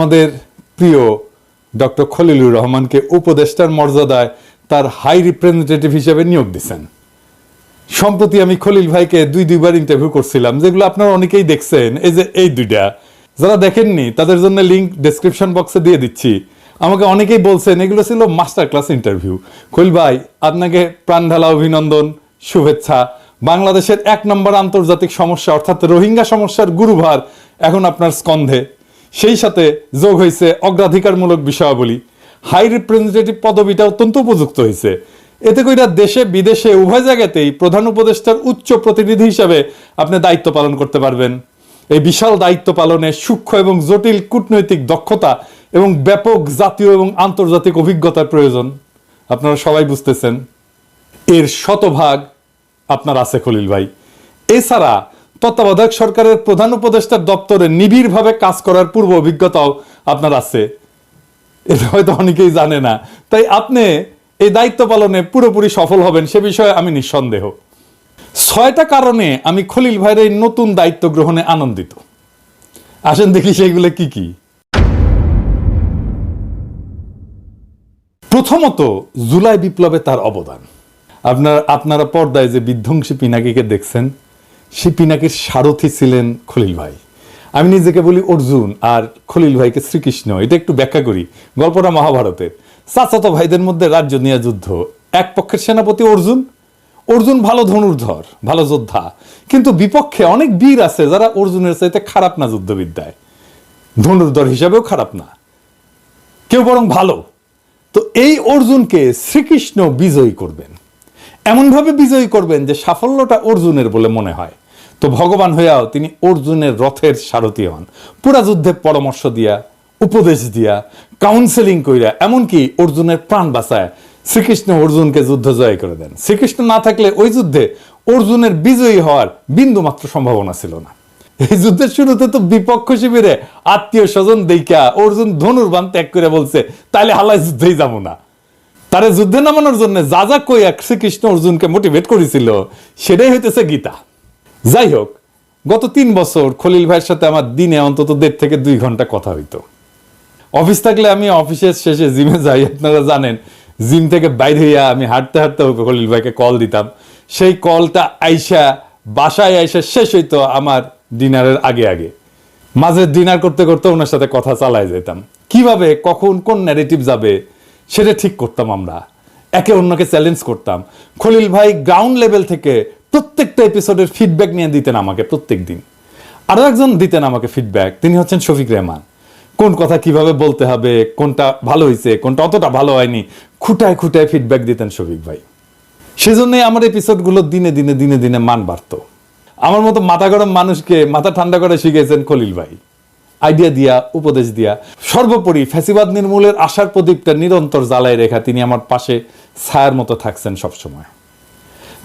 আমাদের প্রিয় ডক্টর খলিলুর রহমানকে উপদেষ্টার মর্যাদায় তার হাই রিপ্রেজেন্টেটিভ হিসেবে নিয়োগ দিচ্ছেন সম্প্রতি আমি খলিল ভাইকে দুই, দুইবার ইন্টারভিউ করছিলাম, যেগুলো আপনারা অনেকেই দেখছেন, এই যে এই দুইটা। যারা দেখেননি, তাদের জন্য লিঙ্ক ডেসক্রিপশন বক্সে দিয়ে দিচ্ছি। আমাকে অনেকেই বলছেন, এগুলো ছিল মাস্টার ক্লাস ইন্টারভিউ খলিল ভাই, আপনাকে প্রাণ ঢালা অভিনন্দন, শুভেচ্ছা। বাংলাদেশের এক নম্বর আন্তর্জাতিক সমস্যা, অর্থাৎ রোহিঙ্গা সমস্যার গুরুভার এখন আপনার স্কন্ধে। সেই সাথে যোগ হয়েছে অগ্রাধিকারমূলক বিষয়াবলী। হাই রিপ্রেজেন্টেটিভ পদবিটা অত্যন্ত উপযুক্ত হয়েছে। এতে কইরা দেশে, বিদেশে, উভয় জায়গাতেই প্রধান উপদেষ্টার উচ্চ প্রতিনিধি হিসাবে আপনি দায়িত্ব পালন করতে পারবেন। এই বিশাল দায়িত্ব পালনে সূক্ষ্ম এবং জটিল কূটনৈতিক দক্ষতা এবং ব্যাপক জাতীয় এবং আন্তর্জাতিক অভিজ্ঞতার প্রয়োজন। আপনারা সবাই বুঝতেছেন। এর শতভাগ আপনার আছে খলিল ভাই। এছাড়া তত্ত্বাবধায়ক সরকারের প্রধান উপদেষ্টার দপ্তরে নিবিড়ভাবে কাজ করার পূর্ব অভিজ্ঞতাও আপনার আছে। এটা হয়তো অনেকেই জানে না। তাই আপনি এই দায়িত্ব পালনে পুরোপুরি সফল হবেন সে বিষয়ে আমি নিঃসন্দেহ। ছয়টা কারণে আমি খলিল ভাইয়ের এই নতুন দায়িত্ব গ্রহণে আনন্দিত। আসেন দেখি সেইগুলো কি কি। প্রথমত, জুলাই বিপ্লবে তার অবদান। আপনার, আপনারা পর্দায় যে বিধ্বংসী পিনাকিকে দেখছেন সেই পিনাকির সারথি ছিলেন খলিল ভাই। আমি নিজেকে বলি অর্জুন আর খলিল ভাইকে শ্রীকৃষ্ণ, এটা একটু ব্যাখ্যা করি। গল্পটা মহাভারতের। চাচাতো ভাইদের মধ্যে রাজ্য নিয়ে যুদ্ধ। এক পক্ষের সেনাপতি অর্জুন অর্জুন ভালো ধনুর্ধর, ভালো যোদ্ধা। কিন্তু বিপক্ষে অনেক বীর আছে যারা অর্জুনের চাইতে খারাপ না যুদ্ধবিদ্যায়। ধনুর্ধর হিসাবেও খারাপ না। কেউ বরং ভালো। তো এই অর্জুনকে শ্রীকৃষ্ণ বিজয়ী করবেন। এমনভাবে বিজয়ী করবেন যে সাফল্যটা অর্জুনের বলে মনে হয়। তো ভগবান হইয়াও তিনি অর্জুনের রথের সারথী হন। পুরা যুদ্ধে পরামর্শ দিয়া, উপদেশ দিয়া কাউন্সেলিং কইরা, এমনকি অর্জুনের প্রাণ বাঁচায়, শ্রীকৃষ্ণ অর্জুনকে যুদ্ধ জয় করে দেন। শ্রীকৃষ্ণ না থাকলে ওই যুদ্ধে অর্জুনের বিজয়ী হওয়ার বিন্দু মাত্র সম্ভাবনা ছিল না। এই যুদ্ধের শুরুতে তো বিপক্ষ শিবিরে আত্মীয় স্বজন দেইকা অর্জুন ধনুর্বান ত্যাগ করে বলছে, তাইলে হালায় যুদ্ধেই যাব না। তারে যুদ্ধে নামানোর জন্য যা যা কইয়া শ্রীকৃষ্ণ অর্জুনকে মোটিভেট করেছিল, সেটাই হইতেছে গীতা। যাই হোক, গত তিন বছর খলিল ভাইয়ের সাথে আমার দিনে অন্তত দেড় থেকে দুই ঘণ্টা কথা হইতো। অফিস থাকলে আমি অফিসের শেষে জিমে যাই, আপনারা জানেন, জিম থেকে বাইরে হইয়া আমি হাঁটতে হাঁটতে খলিল ভাইকে কল দিতাম। সেই কলটা আইসা, বাসায় আইসা শেষ হইতো আমার ডিনারের আগে আগে। মাঝে ডিনার করতে করতে ওনার সাথে কথা চালায় যেতাম। কীভাবে, কখন, কোন ন্যারেটিভ যাবে, সেটা ঠিক করতাম আমরা। একে অন্যকে চ্যালেঞ্জ করতাম। খলিল ভাই গ্রাউন্ড লেভেল থেকে প্রত্যেকটা এপিসোডের ফিডব্যাক নিয়ে দিতেন আমাকে প্রত্যেক দিন আরও একজন দিতেন আমাকে ফিডব্যাক তিনি হচ্ছেন শফিক রেহমান। কোন কথা কীভাবে বলতে হবে, কোনটা ভালো হয়েছে কোনটা অতটা ভালো হয়নি, খুঁটায় খুঁটায় ফিডব্যাক দিতেন শফিক ভাই। সেজন্যই আমার এপিসোডগুলো দিনে দিনে দিনে দিনে মান বাড়তো। আমার মতো মাথা গরম মানুষকে মাথা ঠান্ডা করে শিখেছেন খলিল ভাই। আইডিয়া দিয়া, উপদেশ দিয়া, সর্বোপরি ফ্যাসিবাদ নির্মূলের আশার প্রদীপটা নিরন্তর জ্বালায় রেখা তিনি আমার পাশে ছায়ার মতো থাকছেন সবসময়।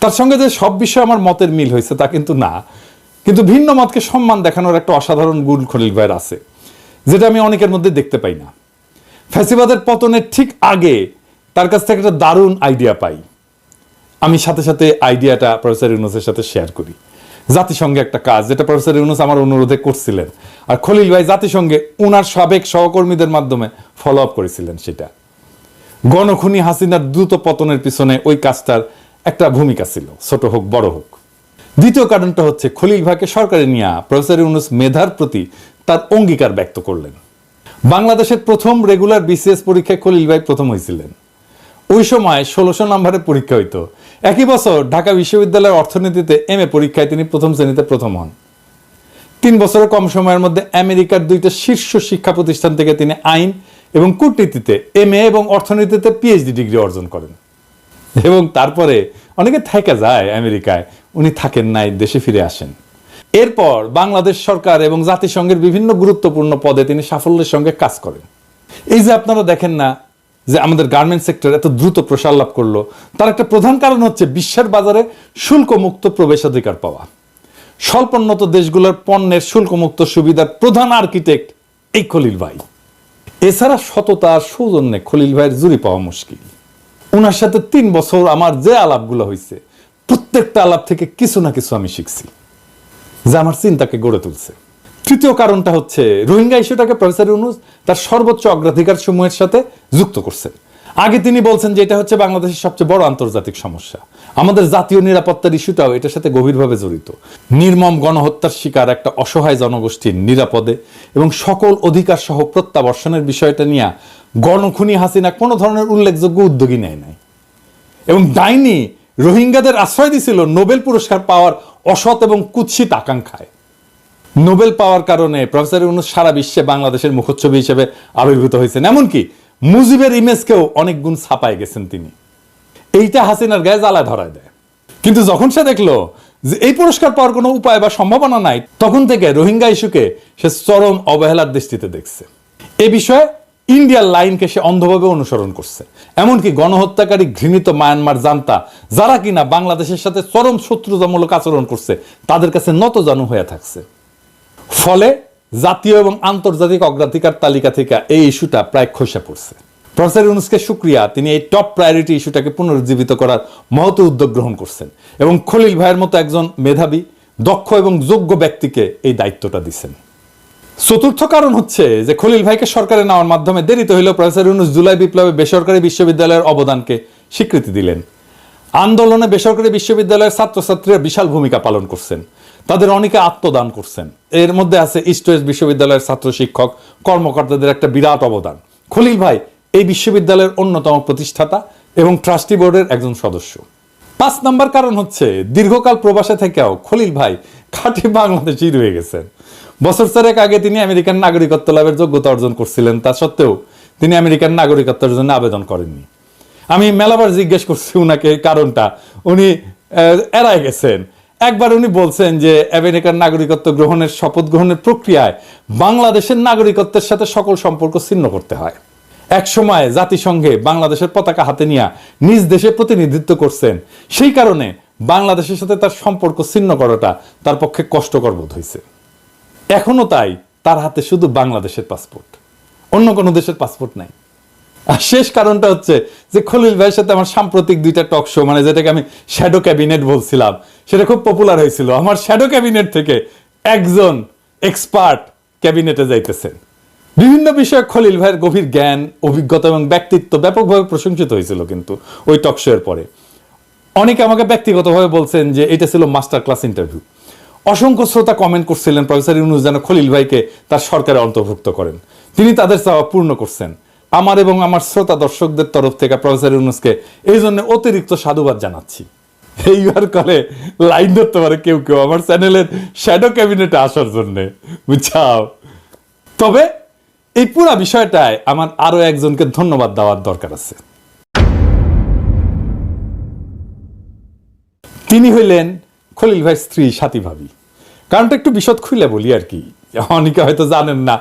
তার সঙ্গে যে সব বিষয়ে আমার মতের মিল হয়েছে তা কিন্তু না। কিন্তু ভিন্ন মতকে সম্মান দেখানোর একটা অসাধারণ গুণ খলিল ভাইয়ের আছে, যেটা আমি অনেকের মধ্যে দেখতে পাই না। ফ্যাসিবাদের পতনের ঠিক আগে তার কাছ থেকে একটা দারুণ আইডিয়া পাই। আমি সাথে সাথে আইডিয়াটা প্রফেসর ইউনুসের সাথে শেয়ার করি। জাতিসংঘে একটা কাজ, যেটা প্রফেসর ইউনুস আমার অনুরোধে করছিলেন। আর খলিল ভাই জাতিসংঘে উনার সাবেক সহকর্মীদের মাধ্যমে ফলো আপ করেছিলেন সেটা। গণখুনি হাসিনার দ্রুত পতনের পিছনে ওই কাজটার একটা ভূমিকা ছিল, ছোট হোক, বড় হোক। দ্বিতীয় কারণটা হচ্ছে, খলিল ভাইকে সরকারে নিয়ে প্রফেসর ইউনুস মেধার প্রতি তার অঙ্গীকার ব্যক্ত করলেন। বাংলাদেশের প্রথম রেগুলার বিসিএস পরীক্ষায় খলিল ভাই প্রথম হয়েছিলেন। ওই সময় ষোলোশো নম্বরের পরীক্ষা হইতো। একই বছর ঢাকা বিশ্ববিদ্যালয়ের অর্থনীতিতে এম এ পরীক্ষায় তিনি প্রথম শ্রেণীতে প্রথম হন। তিন বছরের কম সময়ের মধ্যে আমেরিকার দুইটা শীর্ষ শিক্ষা প্রতিষ্ঠান থেকে তিনি আইন এবং কূটনীতিতে এম এ এবং অর্থনীতিতে পিএইচডি ডিগ্রি অর্জন করেন। এবং তারপরে অনেকে থেকে যায় আমেরিকায়। উনি থাকেন নাই, দেশে ফিরে আসেন। এরপর বাংলাদেশ সরকার এবং জাতিসংঘের বিভিন্ন গুরুত্বপূর্ণ পদে তিনি সাফল্যের সঙ্গে কাজ করেন। এই যে আপনারা দেখেন না যে আমাদের গার্মেন্ট সেক্টর এত দ্রুত প্রসার লাভ করল, তার একটা প্রধান কারণ হচ্ছে বিশ্বের বাজারে শুল্কমুক্ত প্রবেশাধিকার পাওয়া। স্বল্পোন্নত দেশগুলোর পণ্যের শুল্কমুক্ত সুবিধার প্রধান আর্কিটেক্ট এই খলিল ভাই। এছাড়া সততা সৌজন্যে খলিল ভাইয়ের জুড়ি পাওয়া মুশকিল। ওনার সাথে তিন বছর আমার যে আলাপগুলো হয়েছে প্রত্যেকটা আলাপ থেকে কিছু না কিছু আমি শিখছি, যা আমার চিন্তাকে গড়ে তুলছে। তৃতীয় কারণটা হচ্ছে, রোহিঙ্গা ইস্যুটাকে প্রফেসর ইউনুস তার সর্বোচ্চ অগ্রাধিকার সমূহের সাথে যুক্ত করছেন আগে তিনি বলছেন যে এটা হচ্ছে বাংলাদেশের সবচেয়ে বড় আন্তর্জাতিক সমস্যা। আমাদের জাতীয় নিরাপত্তার ইস্যুটাও এটার সাথে গভীরভাবে জড়িত। নির্মম গণহত্যার শিকার একটা অসহায় জনগোষ্ঠীর নিরাপদে এবং সকল অধিকার সহ প্রত্যাবর্ষণের বিষয়টা নিয়ে গণখুনি হাসিনা কোনো ধরনের উল্লেখযোগ্য উদ্যোগী নেয় নাই। এবং ডাইনি রোহিঙ্গাদের আশ্রয় দিছিল নোবেল পুরস্কার পাওয়ার অসৎ এবং কুৎসিত আকাঙ্ক্ষায়। নোবেল পাওয়ার কারণে প্রফেসর ইউনুস সারা বিশ্বে বাংলাদেশের মুখচ্ছবি হিসেবে আবির্ভূত হয়েছেন। এমনকি মুজিবের ইমেজকেও অনেক গুণ ছাপায় গেছেন তিনি। এইটা হাসিনার গায়ে জ্বালা ধরায় দেয়। কিন্তু যখন সে দেখল যে এই পুরস্কার পাওয়ার কোনো উপায় বা সম্ভাবনা নাই, তখন থেকে রোহিঙ্গা ইস্যুকে সে চরম অবহেলার দৃষ্টিতে দেখছে। এ বিষয়ে ইন্ডিয়ার লাইনকে সে অন্ধভাবে অনুসরণ করছে। এমনকি গণহত্যাকারী ঘৃণিত মায়ানমার জানতা, যারা কিনা বাংলাদেশের সাথে চরম শত্রুতামূলক আচরণ করছে, তাদের কাছে নতজানু হয়ে থাকছে। ফলে জাতীয় এবং আন্তর্জাতিক অগ্রাধিকার তালিকা থেকে এই ইস্যুটা প্রায় খসে পড়ছে। প্রফেসর ইউনুসকে সুক্রিয়া তিনি এই টপ প্রায়োরিটি ইস্যুটাকে পুনরুজ্জীবিত করার মহত উদ্যোগ গ্রহণ করছেন এবং খলিল ভাইয়ের মতো একজন মেধাবী, দক্ষ এবং যোগ্য ব্যক্তিকে এই দায়িত্বটা দিচ্ছেন। চতুর্থ কারণ হচ্ছে যে খলিল ভাইকে সরকারে নেওয়ার মাধ্যমে দেরিতে হইলেও প্রফেসর ইউনুস জুলাই বিপ্লবে বেসরকারি বিশ্ববিদ্যালয়ের অবদানকে স্বীকৃতি দিলেন। আন্দোলনে বেসরকারি বিশ্ববিদ্যালয়ের ছাত্রছাত্রীরা বিশাল ভূমিকা পালন করছেন। তাদের অনেকে আত্মদান করছেন। এর মধ্যে আছে ইস্ট ওয়েস্ট বিশ্ববিদ্যালয়ের ছাত্র শিক্ষক, কর্মকর্তাদের একটা বিরাট অবদান। খলিল ভাই, এই বিশ্ববিদ্যালয়ের অন্যতম প্রতিষ্ঠাতা এবং ট্রাস্টি বোর্ডের একজন সদস্য। পাঁচ নাম্বার কারণ হচ্ছে, দীর্ঘকাল প্রবাসে থেকেও খলিল ভাই খাঁটি বাংলাদেশি রয়ে গেছেন। বছর চারেক আগে তিনি আমেরিকান নাগরিকত্ব লাভের যোগ্যতা অর্জন করছিলেন, তা সত্ত্বেও তিনি আমেরিকান নাগরিকত্বের জন্য আবেদন করেননি। আমি মেলাবার জিজ্ঞেস করছি উনাকে কারণটা। উনি এড়ায় গেছেন। একবার উনি বলছেন যে, আমেরিকার নাগরিকত্ব গ্রহণের শপথ গ্রহণের প্রক্রিয়ায় বাংলাদেশের নাগরিকত্বের সাথে সকল সম্পর্ক ছিন্ন করতে হয়। এক সময় জাতিসংঘে বাংলাদেশের পতাকা হাতে নিয়ে নিজ দেশে প্রতিনিধিত্ব করছেন। সেই কারণে বাংলাদেশের সাথে তার সম্পর্ক ছিন্ন করাটা তার পক্ষে কষ্টকর বোধ হয়েছে। এখনও তাই, তার হাতে শুধু বাংলাদেশের পাসপোর্ট অন্য কোনো দেশের পাসপোর্ট নাই। আর শেষ কারণটা হচ্ছে যে খলিল ভাইয়ের সাথে আমার সাম্প্রতিক দুইটা টক শো মানে যেটাকে আমি শ্যাডো ক্যাবিনেট বলছিলাম, সেটা খুব পপুলার হয়েছিল। আমার শ্যাডো ক্যাবিনেট থেকে একজন এক্সপার্ট ক্যাবিনেটে যাইতেছেন। বিভিন্ন বিষয়ে খলিল ভাইয়ের গভীর জ্ঞান, অভিজ্ঞতা এবং ব্যক্তিত্ব ব্যাপকভাবে প্রশংসিত হয়েছিল কিন্তু ওই টক শো এর পরে। অনেকে আমাকে ব্যক্তিগতভাবে বলছেন যে এটা ছিল মাস্টার ক্লাস ইন্টারভিউ অসংখ্য শ্রোতা কমেন্ট করছিলেন প্রফেসর ইউনুস যেন খলিল ভাইকে তার সরকারে অন্তর্ভুক্ত করেন। তিনি তাদের চাওয়া পূর্ণ করছেন। আমার এবং আমার শ্রোতা দর্শকদের তরফ থেকে প্রফেসর ইউনুসকে এই জন্য অতিরিক্ত সাধুবাদ জানাচ্ছি। এইবার কলে লাইন ধরতে পারে কেউ কেউ আমার চ্যানেলের শ্যাডো ক্যাবিনেটে আসার জন্যে। বুঝছাও? তবে এই পুরা বিষয়টায় আমার আরও একজনকে ধন্যবাদ দেওয়ার দরকার আছে। তিনি হইলেন খলিল ভাই স্ত্রী সাথী ভাবি। কারণটা একটু বিশদ খুলে বলি আর কি। অনেকে হয়তো জানেন না,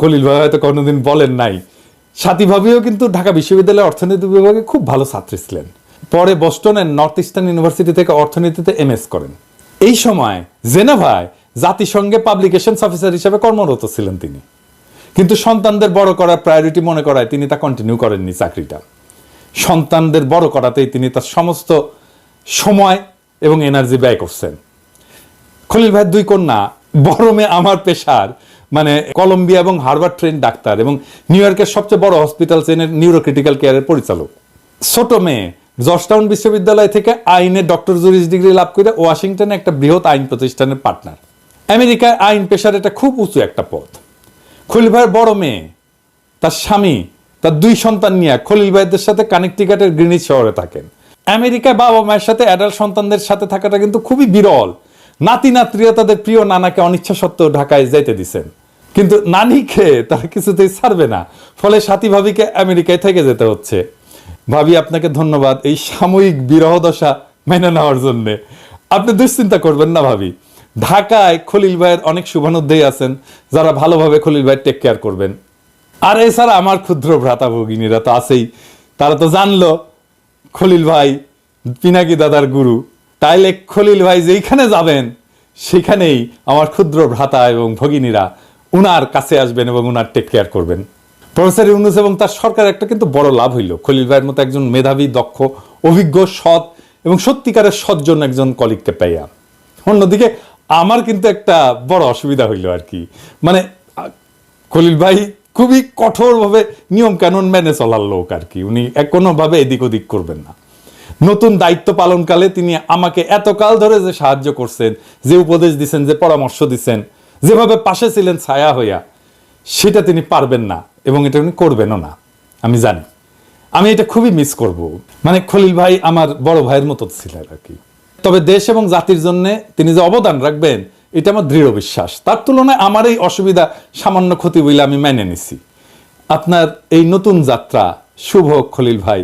খলিল ভাই হয়তো কোনোদিন বলেন নাই। সাথী ভাবিও কিন্তু ঢাকা বিশ্ববিদ্যালয়ের অর্থনীতি বিভাগে খুব ভালো ছাত্রী ছিলেন। পরে বস্টনের নর্থ ইস্টার্ন ইউনিভার্সিটি থেকে অর্থনীতিতে এমএস করেন। এই সময় জেনেভায় জাতিসংঘে পাবলিকেশনস অফিসার হিসেবে কর্মরত ছিলেন তিনি। কিন্তু সন্তানদের বড় করার প্রায়োরিটি মনে করায় তিনি তা কন্টিনিউ করেননি চাকরিটা। সন্তানদের বড় করাতেই তিনি তার সমস্ত সময় এবং এনার্জি ব্যয় করছেন। খলিল ভাইয়ের দুই কন্যা, বড় মেয়ে আমার পেশার মানে কলম্বিয়া এবং হার্ভার্ড ট্রেন ডাক্তার এবং নিউ ইয়র্কের সবচেয়ে বড় হসপিটাল চেনের নিউরোক্রিটিক্যাল কেয়ারের পরিচালক। ছোট মেয়ে জর্জটাউন বিশ্ববিদ্যালয় থেকে আইনে ডক্টর জুরিস ডিগ্রি লাভ করে ওয়াশিংটনে একটা বৃহৎ আইন প্রতিষ্ঠানের পার্টনার আমেরিকায় আইন পেশার এটা খুব উঁচু একটা পথ। খলিল ভাইয়ের বড় মেয়ে, তার স্বামী, তার দুই সন্তান নিয়ে খলিল ভাইদের সাথে কানেকটিকাটের গ্রিনিজ শহরে থাকেন। আমেরিকায় বাবা মায়ের সাথে অ্যাডাল্ট সন্তানদের সাথে থাকাটা কিন্তু খুবই বিরল। নাতি নাত্রীরা তাদের প্রিয় নানাকে অনিচ্ছা সত্ত্বেও ঢাকায় যাইতে দিছেন। কিন্তু নানিকে তারা কিছুতেই ছাড়বে না, ফলে সাথী ভাবিকে আমেরিকায় থেকে যেতে হচ্ছে। ভাবি, আপনাকে ধন্যবাদ এই সাময়িক বিরহ দশা মেনে নেওয়ার জন্যে। আপনি দুশ্চিন্তা করবেন না ভাবি। ঢাকায় খলিল ভাইয়ের অনেক শুভানুধ্যায়ী আছেন, যারা ভালোভাবে খলিল ভাই টেক কেয়ার করবেন। আর এছাড়া আমার ক্ষুদ্র ভ্রাতা ভগিনীরা তো আছেই, তারা তো জানলো, খলিল ভাই পিনাকি দাদার গুরু। তাইলে খলিল ভাই যেইখানে যাবেন, সেখানেই আমার ক্ষুদ্র ভ্রাতা এবং ভগিনীরা উনার কাছে আসবেন এবং উনার টেক কেয়ার করবেন। প্রফেসর ইউনুস এবং তার সরকার একটা কিন্তু বড় লাভ হইল। খলিল ভাইয়ের মতো একজন মেধাবী, দক্ষ, অভিজ্ঞ, সৎ এবং সত্যিকারের সজ্জন একজন কলিগকে পাইয়া। অন্যদিকে আমার কিন্তু একটা বড় অসুবিধা হইল আর কি। মানে খলিল ভাই খুবই কঠোরভাবে নিয়ম কানুন মেনে চলার লোক আর কি। উনি কোনোভাবে এদিক ওদিক করবেন না। নতুন দায়িত্ব পালনকালে তিনি আমাকে এতকাল ধরে যে সাহায্য করছেন, যে উপদেশ দিচ্ছেন যে পরামর্শ দিচ্ছেন যেভাবে পাশে ছিলেন ছায়া হইয়া, সেটা তিনি পারবেন না এবং এটা উনি করবেনও না। আমি জানি। আমি এটা খুবই মিস করব। মানে খলিল ভাই আমার বড় ভাইয়ের মতো ছিলেন আর কি। তবে দেশ এবং জাতির জন্য তিনি যে অবদান রাখবেন, এটা আমার দৃঢ় বিশ্বাস। তার তুলনায় আমার এই অসুবিধা সামান্য ক্ষতি বলে আমি মেনে নিছি। আপনার এই নতুন যাত্রা, শুভ খলিল ভাই